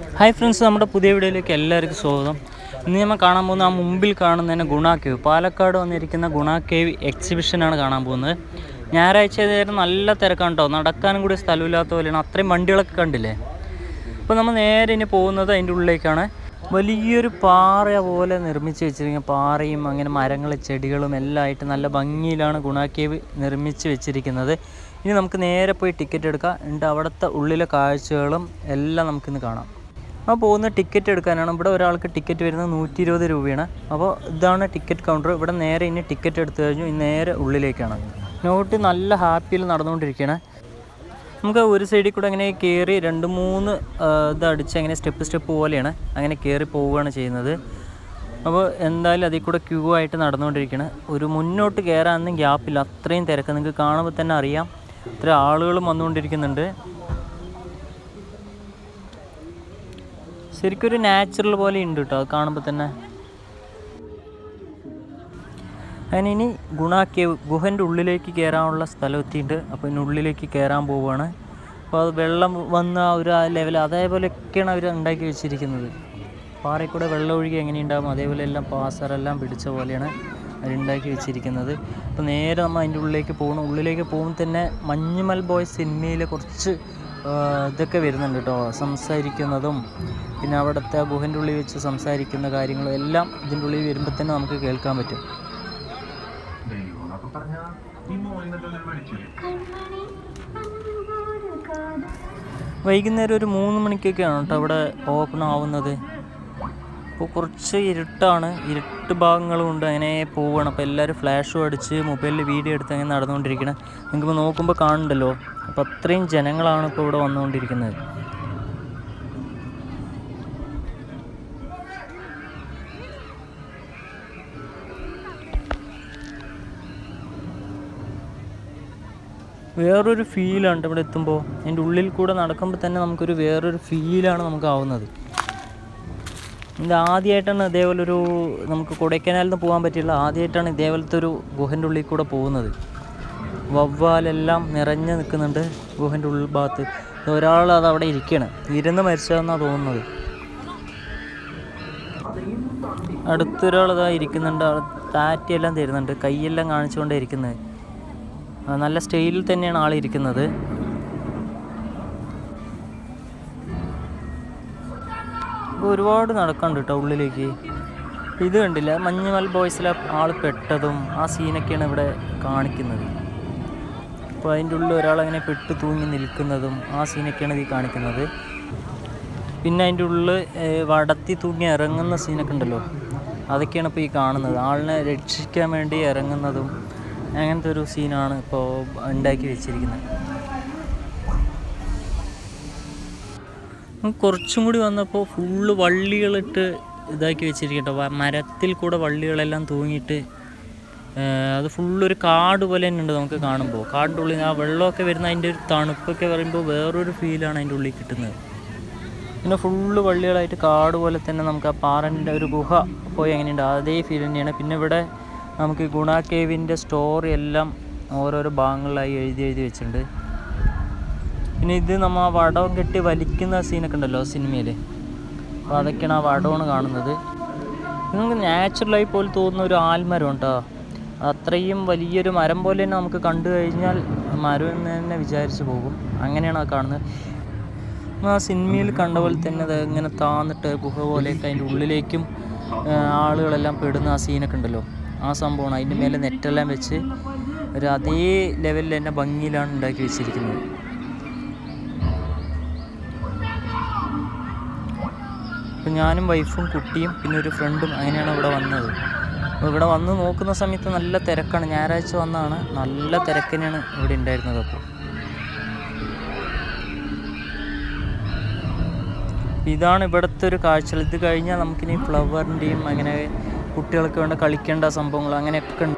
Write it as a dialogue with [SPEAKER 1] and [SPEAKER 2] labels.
[SPEAKER 1] Hi friends നമ്മുടെ പുതിയ വീഡിയോയിലേക്ക് എല്ലാവർക്കും സ്വാഗതം. ഇന്ന് നമ്മൾ കാണാൻ പോകുന്ന ആ മുമ്പിൽ കാണുന്നതിന് ഗുണ കേവ്. പാലക്കാട് വന്നിരിക്കുന്ന ഗുണ കേവ് എക്സിബിഷനാണ് കാണാൻ പോകുന്നത്. ഞായറാഴ്ച ഏതായാലും നല്ല തിരക്കാണ് കേട്ടോ നടക്കാനും കൂടി സ്ഥലമില്ലാത്ത പോലെയാണ്. അത്രയും വണ്ടികളൊക്കെ കണ്ടില്ലേ? അപ്പോൾ നമ്മൾ നേരെ ഇനി പോകുന്നത് അതിന്റെ ഉള്ളിലേക്കാണ്. വലിയൊരു പാറ പോലെ നിർമ്മിച്ച് വെച്ചിരിക്കുന്ന പാറയും അങ്ങനെ മരങ്ങൾ ചെടികളും എല്ലാം ആയിട്ട് നല്ല ഭംഗിയിലാണ് ഗുണ കേവ് നിർമ്മിച്ച് വെച്ചിരിക്കുന്നത്. ഇനി നമുക്ക് നേരെ പോയി ടിക്കറ്റ് എടുക്കാം. എന്നിട്ട് അവിടുത്തെ ഉള്ളിലെ കാഴ്ചകളും എല്ലാം നമുക്കിന്ന് കാണാം. അപ്പോൾ പോകുന്ന ടിക്കറ്റ് എടുക്കാനാണ്. ഇവിടെ ഒരാൾക്ക് ടിക്കറ്റ് വരുന്നത് നൂറ്റി ഇരുപത് രൂപയാണ്. അപ്പോൾ ഇതാണ് ടിക്കറ്റ് കൗണ്ടർ ഇവിടെ നേരെ ഇനി ടിക്കറ്റ് എടുത്തു കഴിഞ്ഞു. നേരെ ഉള്ളിലേക്കാണ്. നോട്ട് നല്ല ഹാപ്പിയിൽ നടന്നുകൊണ്ടിരിക്കുകയാണ്. നമുക്ക് ഒരു സൈഡിൽ കൂടെ അങ്ങനെ കയറി രണ്ട് മൂന്ന് ഇതടിച്ച് അങ്ങനെ സ്റ്റെപ്പ് സ്റ്റെപ്പ് പോലെയാണ് അങ്ങനെ കയറി പോവുകയാണ് ചെയ്യുന്നത്. അപ്പോൾ എന്തായാലും അതിൽ കൂടെ ക്യൂ ആയിട്ട് നടന്നുകൊണ്ടിരിക്കുകയാണ്. ഒരു മുന്നോട്ട് കയറാനൊന്നും ഗ്യാപ്പില്ല അത്രയും തിരക്ക്. നിങ്ങൾക്ക് കാണുമ്പോൾ തന്നെ അറിയാം. ഇത്ര ആളുകളും വന്നുകൊണ്ടിരിക്കുന്നുണ്ട്. ശരിക്കും ഒരു നാച്ചുറൽ പോലെ ഉണ്ട് കേട്ടോ അത് കാണുമ്പോൾ തന്നെ. അങ്ങനെ ഇനി കേവ് ഗുഹന്റെ ഉള്ളിലേക്ക് കയറാനുള്ള സ്ഥലം എത്തിയിട്ടുണ്ട് അപ്പോൾ ഇനി ഉള്ളിലേക്ക് കയറാൻ പോവുകയാണ്. അപ്പോൾ അത് വെള്ളം വന്ന ഒരു ആ ലെവൽ അതേപോലെയൊക്കെയാണ് അവർ ഉണ്ടാക്കി വെച്ചിരിക്കുന്നത്. പാറയിൽ കൂടെ വെള്ളം ഒഴുകി എങ്ങനെയുണ്ടാകും അതേപോലെ എല്ലാം പാസറെല്ലാം പിടിച്ച പോലെയാണ് അവരുണ്ടാക്കി വെച്ചിരിക്കുന്നത്. അപ്പോൾ നേരെ നമ്മൾ അതിന്റെ ഉള്ളിലേക്ക് പോകണം. ഉള്ളിലേക്ക് പോകുമ്പോൾ തന്നെ മഞ്ഞുമൽ ബോയ് സിനിമയിലെ കുറച്ച് ഇതൊക്കെ വരുന്നുണ്ട് കേട്ടോ. സംസാരിക്കുന്നതും പിന്നെ അവിടുത്തെ ഗുഹന്റെ ഉള്ളിൽ വെച്ച് സംസാരിക്കുന്ന കാര്യങ്ങളും എല്ലാം ഇതിന്റെ ഉള്ളിൽ വരുമ്പോൾ തന്നെ നമുക്ക് കേൾക്കാൻ പറ്റും. വൈകുന്നേരം ഒരു മൂന്ന് മണിക്കൊക്കെയാണ് കേട്ടോ അവിടെ ഓപ്പൺ ആവുന്നത്. അപ്പോൾ കുറച്ച് ഇരുട്ടാണ്. ഇരുട്ട് ഭാഗങ്ങളും ഉണ്ട്. അങ്ങനെ പോവുകയാണ് അപ്പോൾ എല്ലാവരും ഫ്ലാഷും അടിച്ച് മൊബൈലിൽ വീഡിയോ എടുത്ത് അങ്ങനെ നടന്നുകൊണ്ടിരിക്കണം. നിങ്ങൾക്കിപ്പോൾ നോക്കുമ്പോൾ കാണുന്നുണ്ടല്ലോ അപ്പോൾ അത്രയും ജനങ്ങളാണ് ഇപ്പോൾ ഇവിടെ വന്നുകൊണ്ടിരിക്കുന്നത്. വേറൊരു ഫീലാണ് ഇവിടെ എത്തുമ്പോൾ അതിന്റെ ഉള്ളിൽ കൂടെ നടക്കുമ്പോൾ തന്നെ നമുക്കൊരു വേറൊരു ഫീലാണ് നമുക്ക് ആവുന്നത്. ഇത് ആദ്യമായിട്ടാണ് ഇതേപോലെ ഒരു നമുക്ക് കൊടൈക്കനാലിൽ നിന്ന് പോകാൻ പറ്റില്ല ആദ്യമായിട്ടാണ് ഇതേപോലത്തെ ഒരു ഗുഹന്റെ ഉള്ളിൽ കൂടെ പോകുന്നത്. വവ്വാലെല്ലാം നിറഞ്ഞു നിൽക്കുന്നുണ്ട് ഗുഹന്റെ ഉൾഭാഗത്ത് ഒരാൾ അത് അവിടെ ഇരിക്കുകയാണ് ഇരുന്ന് മരിച്ചതെന്നാണ് തോന്നുന്നത്. അടുത്തൊരാൾ ഇതാ ഇരിക്കുന്നുണ്ട്. താറ്റിയെല്ലാം തരുന്നുണ്ട്. കൈയെല്ലാം കാണിച്ചുകൊണ്ടേ ഇരിക്കുന്നത്. നല്ല സ്റ്റൈലിൽ തന്നെയാണ് ആൾ ഇരിക്കുന്നത്. ഒരുപാട് നടക്കാനുണ്ട് കേട്ടോ ഉള്ളിലേക്ക്. ഇത് കണ്ടില്ല മഞ്ഞുമൽ ബോയ്സിലെ ആൾ പെട്ടതും ആ സീനൊക്കെയാണ് ഇവിടെ കാണിക്കുന്നത്. അപ്പോൾ അതിന്റെ ഉള്ളിൽ ഒരാളങ്ങനെ പെട്ട് തൂങ്ങി നിൽക്കുന്നതും ആ സീനൊക്കെയാണ് ഇത് കാണിക്കുന്നത്. പിന്നെ അതിന്റെ ഉള്ളിൽ വടത്തി തൂങ്ങി ഇറങ്ങുന്ന സീനൊക്കെ ഉണ്ടല്ലോ അതൊക്കെയാണ് ഇപ്പോൾ ഈ കാണുന്നത്. ആളിനെ രക്ഷിക്കാൻ വേണ്ടി ഇറങ്ങുന്നതും അങ്ങനത്തെ ഒരു സീനാണ് ഇപ്പോൾ ഉണ്ടാക്കി വെച്ചിരിക്കുന്നത്. കുറച്ചും കൂടി വന്നപ്പോൾ ഫുള്ള് വള്ളികളിട്ട് ഇതാക്കി വെച്ചിരിക്കട്ടോ മരത്തിൽ കൂടെ വള്ളികളെല്ലാം തൂങ്ങിയിട്ട് അത് ഫുള്ളൊരു കാട് പോലെ തന്നെ ഉണ്ട് നമുക്ക് കാണുമ്പോൾ. കാടിന്റെ ഉള്ളിൽ ആ വെള്ളമൊക്കെ വരുന്ന അതിന്റെ ഒരു തണുപ്പൊക്കെ പറയുമ്പോൾ വേറൊരു ഫീലാണ് അതിന്റെ ഉള്ളിൽ കിട്ടുന്നത്. പിന്നെ ഫുള്ള് വള്ളികളായിട്ട് കാട് പോലെ തന്നെ നമുക്ക് ആ പാറന്റെ ഒരു ഗുഹ പോയി എങ്ങനെയുണ്ട്? അതേ ഫീൽ തന്നെയാണ്. പിന്നെ ഇവിടെ നമുക്ക് ഗുണ കേവിന്റെ സ്റ്റോറി എല്ലാം ഓരോരോ ഭാഗങ്ങളിലായി എഴുതി എഴുതി വെച്ചിട്ടുണ്ട്. പിന്നെ ഇത് നമ്മൾ ആ വടം കെട്ടി വലിക്കുന്ന സീനൊക്കെ ഉണ്ടല്ലോ സിനിമയിൽ അപ്പോൾ അതൊക്കെയാണ് ആ വടമാണ് കാണുന്നത്. നിങ്ങൾക്ക് നാച്ചുറലായി പോലെ തോന്നുന്ന ഒരു ആൽമരം ഉണ്ടോ? അത്രയും വലിയൊരു മരം പോലെ തന്നെ നമുക്ക് കണ്ടു കഴിഞ്ഞാൽ മരം എന്ന് തന്നെ വിചാരിച്ചു പോകും. അങ്ങനെയാണ് അത് കാണുന്നത്. ആ സിനിമയിൽ കണ്ട പോലെ തന്നെ അത് ഇങ്ങനെ താന്നിട്ട് ഗുഹ പോലെയൊക്കെ അതിന്റെ ഉള്ളിലേക്കും ആളുകളെല്ലാം പെടുന്ന ആ സീനൊക്കെ ഉണ്ടല്ലോ. ആ സംഭവമാണ്. അതിന്റെ മേലെ നെറ്റെല്ലാം വെച്ച് ഒരു അതേ ലെവലിൽ തന്നെ ഭംഗിയിലാണ് ഉണ്ടാക്കി വെച്ചിരിക്കുന്നത്. അപ്പം ഞാനും വൈഫും കുട്ടിയും പിന്നെ ഒരു ഫ്രണ്ടും അങ്ങനെയാണ് ഇവിടെ വന്നത്. അപ്പോൾ ഇവിടെ വന്ന് നോക്കുന്ന സമയത്ത് നല്ല തിരക്കാണ്. ഞായറാഴ്ച വന്നാണ് നല്ല തിരക്കിനാണ് ഇവിടെ ഉണ്ടായിരുന്നത് അപ്പോൾ. ഇതാണ് ഇവിടുത്തെ ഒരു കാഴ്ചകൾ. ഇത് കഴിഞ്ഞാൽ നമുക്കിനി ഫ്ലവറിന്റെയും അങ്ങനെ കുട്ടികൾക്ക് വേണ്ട കളിക്കേണ്ട സംഭവങ്ങൾ അങ്ങനെയൊക്കെ ഉണ്ട്